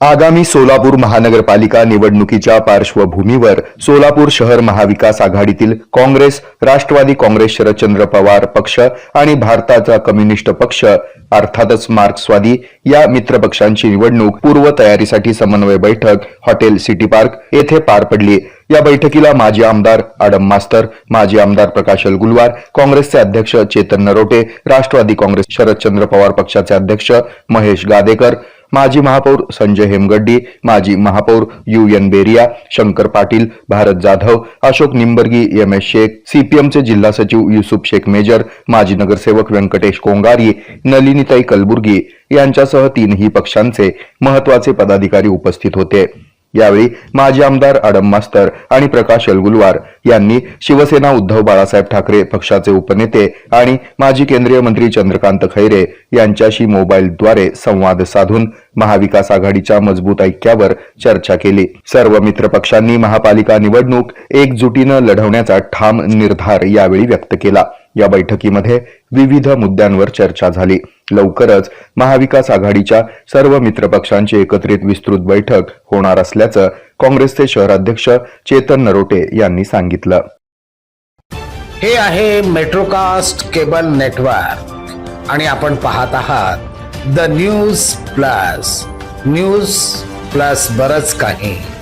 आगामी सोलापूर महानगरपालिका निवडणुकीच्या पार्श्वभूमीवर सोलापूर शहर महाविकास आघाडीतील काँग्रेस राष्ट्रवादी काँग्रेस शरदचंद्र पवार पक्ष आणि भारताचा कम्युनिस्ट पक्ष अर्थातच मार्क्सवादी या मित्रपक्षांची निवडणूक पूर्व तयारीसाठी समन्वय बैठक हॉटेल सिटी पार्क येथे पार पडली. या बैठकीला माजी आमदार आडम मास्तर माजी आमदार प्रकाश अलगुलवार काँग्रेसचे अध्यक्ष चेतन नरोटे राष्ट्रवादी काँग्रेस शरदचंद्र पवार पक्षाचे अध्यक्ष महेश गादेकर माजी महापौर संजय हेमगड्डी माजी महापौर U N Beria Shankar Patil Bharat Jadhav Ashok Nimbargi M S Shaikh सीपीएमचे जिल्हा सचिव युसुफ शेख मेजर माजी नगरसेवक व्यंकटेश कोंगारी नलिनीताई कलबुर्गी यांच्यासह तीनही पक्षांचे महत्त्वाचे पदाधिकारी उपस्थित होते. यावेळी माजी आमदार आडम मास्तर आणि प्रकाश अलगुलवार यांनी शिवसेना उद्धव बाळासाहेब ठाकरे पक्षाचे उपनेते आणि माजी केंद्रीय मंत्री चंद्रकांत खैरे यांच्याशी मोबाईलद्वारे संवाद साधून महाविकास आघाडीच्या मजबूत ऐक्यावर चर्चा केली. सर्व मित्र पक्षांनी महापालिका निवडणूक एकजुटीनं लढवण्याचा ठाम निर्धार यावेळी व्यक्त केला. या बैठकीमध्ये विविध मुद्द्यांवर चर्चा झाली. लवकरच महाविकास आघाडीच्या सर्व मित्रपक्षांची एकत्रित विस्तृत बैठक होणार असल्याचं काँग्रेसचे शहराध्यक्ष चेतन नरोटे यांनी सांगितलं. हे आहे मेट्रोकास्ट केबल नेटवर्क. आणि आपण पाहत आहात the News Plus. News Plus बरच काही.